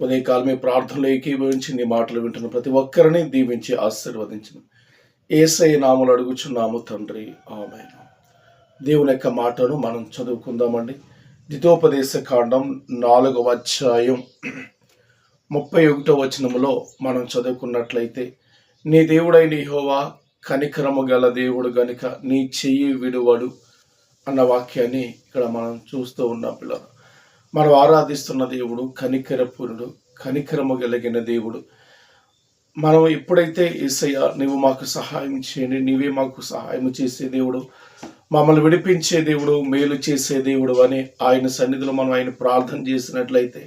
ఉదయకాలమే ప్రార్థనలో ఏకీభవించి నీ మాటలు వింటున్న ప్రతి ఒక్కరిని దీవించి ఆశీర్వదించిన. ఏసై నాములు అడుగుచున్నాము తండ్రి. ఆమె దేవుని యొక్క మాటను మనం చదువుకుందామండి. ద్వితోపదేశ కాండం నాలుగవ అధ్యాయం ముప్పై ఒకటో వచనములో మనం చదువుకున్నట్లయితే నీ దేవుడైన హోవా కనికరము గల దేవుడు గనుక నీ చెయ్యి విడువడు అన్న వాక్యాన్ని ఇక్కడ మనం చూస్తూ ఉన్నాం పిల్లలు. మనం ఆరాధిస్తున్న దేవుడు కనికరపూరుడు కనికరము కలిగిన దేవుడు. మనం ఎప్పుడైతే ఏసయ్య నువ్వు మాకు సహాయం చేయండి నీవే మాకు సహాయం చేసే దేవుడు మమ్మల్ని విడిపించే దేవుడు మేలు చేసే దేవుడు అని ఆయన సన్నిధిలో మనం ఆయన ప్రార్థన చేసినట్లయితే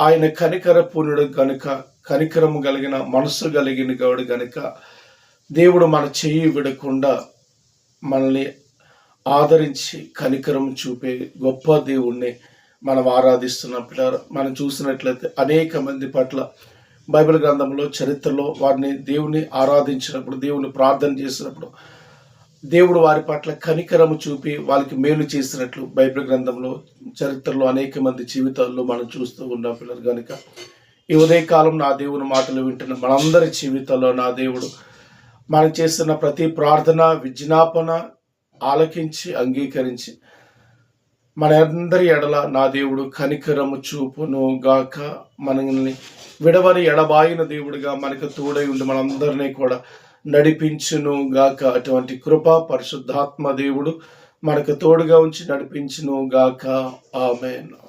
ఆయన కనికర పూర్ణుడు గనుక కనికరము కలిగిన మనసు కలిగిన గౌడు గనుక దేవుడు మన చెయ్యి విడకుండా మనల్ని ఆదరించి కనికరం చూపే గొప్ప దేవుణ్ణి మనం ఆరాధిస్తున్న పిల్లలు మనం చూసినట్లయితే అనేక మంది పట్ల బైబిల్ గ్రంథంలో చరిత్రలో వారిని దేవుని ఆరాధించినప్పుడు దేవుని ప్రార్థన చేసినప్పుడు దేవుడు వారి పట్ల కనికరము చూపి వాళ్ళకి మేలు చేసినట్లు బైబిల్ గ్రంథంలో చరిత్రలో అనేక మంది జీవితాల్లో మనం చూస్తూ ఉన్నాం పిల్లలు కనుక ఈ ఉదయకాలం నా దేవుని మాటలు వింటున్న మనందరి జీవితాల్లో నా దేవుడు మనం చేస్తున్న ప్రతి ప్రార్థన విజ్ఞాపన ఆలకించి అంగీకరించి మన అందరి ఎడల నా దేవుడు కనికరము చూపును గాక మనల్ని విడవని ఎడబాయిన దేవుడిగా మనకు తోడై ఉండి మనందరినీ కూడా నడిపించును గాక అటువంటి కృప పరిశుద్ధాత్మ దేవుడు మనకు తోడుగా ఉంచి నడిపించును గాక ఆమెను.